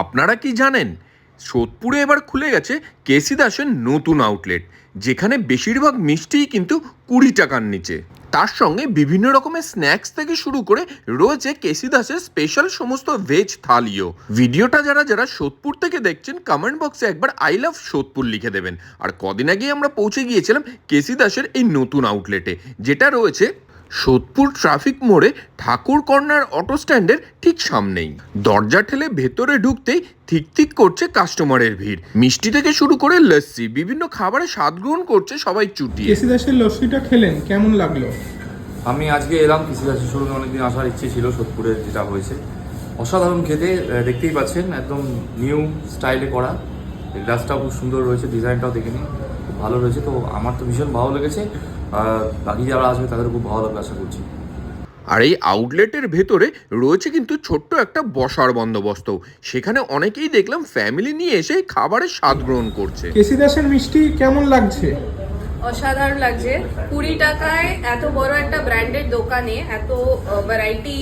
আপনারা কি জানেন? সোদপুরে এবার খুলে গেছে কেসি দাসের নতুন আউটলেট যেখানে বেশিরভাগ মিষ্টিই কিন্তু কুড়ি টাকার নিচে। তার সঙ্গে বিভিন্ন রকমের স্ন্যাক্স থেকে শুরু করে রয়েছে কেসি দাসের স্পেশাল সমস্ত ভেজ থালিও। ভিডিওটা যারা যারা সোদপুর থেকে দেখছেন কমেন্ট বক্সে একবার আই লাভ সোদপুর লিখে দেবেন। আর কদিন আগেই আমরা পৌঁছে গিয়েছিলাম কেসি দাসের এই নতুন আউটলেটে যেটা রয়েছে সোদপুর ট্রাফিক মোড়ে ঠাকুর কর্নার অটো স্ট্যান্ডের ঠিক সামনেই। দরজা ঠেলে ভেতরে ঢুকতেই ঠিক ঠিক করছে কাস্টমারের ভিড়। মিষ্টি থেকে শুরু করে লস্যি বিভিন্ন খাবারে স্বাদ গ্রহণ করছে সবাই চুটি কেসি দাসের লস্যিটা খেলেন কেমন লাগল? আমি আজকে এলাম কৃষিদাসের শোরুমে অনেকদিন আসার ইচ্ছে ছিল সোদপুরের যেটা হয়েছে। অসাধারণ খেতে দেখতেই পাচ্ছেন একদম নিউ স্টাইলে করা। গ্লাসটাও খুব সুন্দর রয়েছে ডিজাইনটাও দেখে নিন। ভালো রয়েছে। তো আমার তো ভীষণ ভালো লেগেছে। আর বাকি যারা আসবে তাদের খুব ভালো লাগবে আশা করছি। আর এই আউটলেটের ভেতরে রয়েছে কিন্তু ছোট্ট একটা বসার বন্দোবস্ত। সেখানে অনেকেই দেখলাম ফ্যামিলি নিয়ে এসে খাবারের স্বাদ গ্রহণ করছে। কেসি দাসের মিষ্টি কেমন লাগছে? অসাধারণ লাগছে। কুড়ি টাকায় এত বড় একটা ব্র্যান্ডেড দোকানে এত ভ্যারাইটি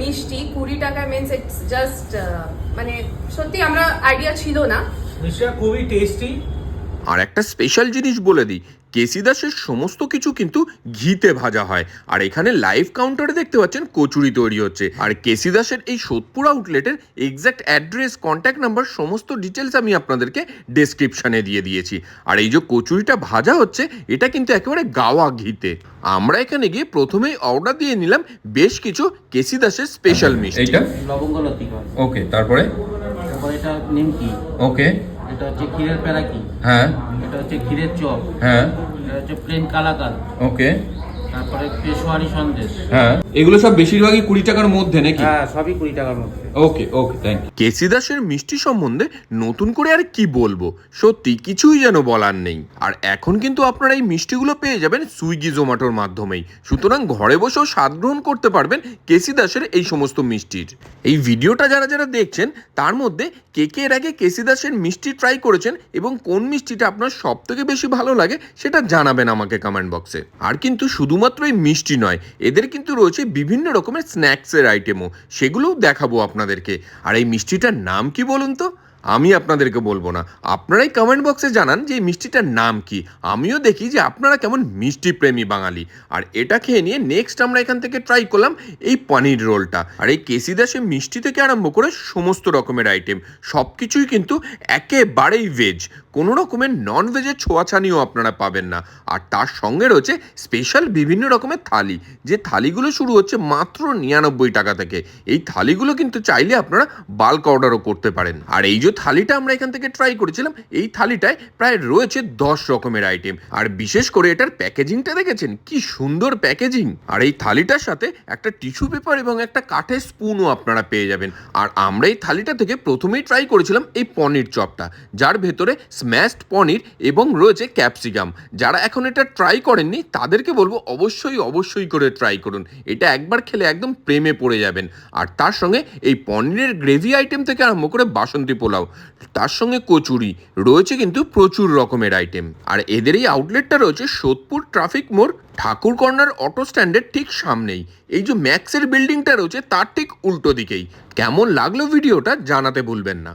মিষ্টি কুড়ি টাকা মিনস ইটস জাস্ট মানে সত্যি আমরা আইডিয়া ছিল না। মিষ্টিটা খুবই টেস্টি আর একটা স্পেশাল জিনিস বলে দিই কেসি দাসের সমস্ত কিছু কিন্তু ঘিতে ভাজা হয়। আর এখানে লাইভ কাউন্টারে দেখতে পাচ্ছেন কচুরি তৈরি হচ্ছে। আর কেসি দাসের এই সোদপুর আউটলেটের এক্স্যাক্ট অ্যাড্রেস কন্ট্যাক্ট নাম্বার সমস্ত ডিটেলস আমি আপনাদেরকে ডেসক্রিপশনে দিয়ে দিয়েছি। আর এই যে কচুরিটা ভাজা হচ্ছে এটা কিন্তু একেবারে গাওয়া ঘিতে। আমরা এখানে গিয়ে প্রথমেই অর্ডার দিয়ে নিলাম বেশ কিছু কেসি দাসের স্পেশাল মিষ্টি। এইটা? লবঙ্গ লতিকা ওকে তারপরে? তারপর এটা নিমকি ওকে এটা হচ্ছে ক্ষীরের প্যারাকি হ্যাঁ। এটা হচ্ছে ক্ষীরের চপ। হ্যাঁ। এটা হচ্ছে প্লেন কালাকাল ওকে তারপরে পেশোয়ারি সন্দেশ। হ্যাঁ। এগুলো সব বেশিরভাগই কুড়ি টাকার মধ্যে নাকি? হ্যাঁ সবই কুড়ি টাকার মধ্যে। ওকে ওকে থ্যাংক কেসি দাসের মিষ্টি সম্বন্ধে নতুন করে আর কি বলব? সত্যি কিছুই যেন বলার নেই। আর এখন কিন্তু আপনারা এই মিষ্টিগুলো পেয়ে যাবেন সুইগি জোম্যাটোর মাধ্যমেই। সুতরাং ঘরে বসেও স্বাদ গ্রহণ করতে পারবেন কেসি দাসের এই সমস্ত মিষ্টির। এই ভিডিওটা যারা যারা দেখছেন তার মধ্যে কে কে এর আগে কেসি দাসের মিষ্টি ট্রাই করেছেন এবং কোন মিষ্টিটা আপনার সব থেকে বেশি ভালো লাগে সেটা জানাবেন আমাকে কমেন্ট বক্সে আর কিন্তু শুধুমাত্র এই মিষ্টি নয়, এদের কিন্তু রয়েছে বিভিন্ন রকমের স্ন্যাক্সের আইটেমও সেগুলোও দেখাবো আপনাদেরকে। আর এই মিষ্টিটার নাম কি বলুন তো? আমি আপনাদেরকে বলব না। আপনারাই কমেন্ট বক্সে জানান যে এই মিষ্টিটার নাম কি। আমিও দেখি যে আপনারা কেমন মিষ্টি প্রেমী বাঙালি। আর এটা খেয়ে নিয়ে নেক্সট আমরা এখান থেকে ট্রাই করলাম এই পনির রোলটা। আর এই কেসি দাসে মিষ্টি থেকে আরম্ভ করে সমস্ত রকমের আইটেম সব কিছুই কিন্তু একেবারেই ভেজ কোনো রকমের নন ভেজের ছোঁয়াছানিও আপনারা পাবেন না। আর তার সঙ্গে রয়েছে স্পেশাল বিভিন্ন রকমের থালি। যে থালিগুলো শুরু হচ্ছে মাত্র নিরানব্বই টাকা থেকে। এই থালিগুলো কিন্তু চাইলে আপনারা বাল্ক অর্ডারও করতে পারেন। আর এই থালিটা আমরা এখান থেকে ট্রাই করেছিলাম, এই থালিটায় প্রায় রয়েছে দশ রকমের আইটেম আর বিশেষ করে এটার প্যাকেজিংটা দেখেছেন? কি সুন্দর প্যাকেজিং আর এই থালিটার সাথে একটা টিস্যু পেপার এবং একটা কাঠের স্পুনও আপনারা পেয়ে যাবেন। আর আমরা এই থালিটা থেকে প্রথমেই ট্রাই করেছিলাম এই পনির চপটা, যার ভেতরে স্ম্যাশড পনির এবং রয়েছে ক্যাপসিকাম যারা এখন এটা ট্রাই করেননি, তাদেরকে বলব অবশ্যই অবশ্যই করে ট্রাই করুন। এটা একবার খেলে একদম প্রেমে পড়ে যাবেন। আর তার সঙ্গে এই পনিরের গ্রেভি আইটেম থেকে আরম্ভ করে বাসন্তী পোলাও। তার সঙ্গে কচুরি, রয়েছে কিন্তু প্রচুর রকমের আইটেম আর এদের এই আউটলেটটা রয়েছে সোদপুর ট্রাফিক মোড়, ঠাকুর কর্নার অটো স্ট্যান্ডের ঠিক সামনেই। এই যে ম্যাক্সের বিল্ডিংটা রয়েছে, তার ঠিক উল্টো দিকেই। কেমন লাগল ভিডিওটা জানাতে ভুলবেন না।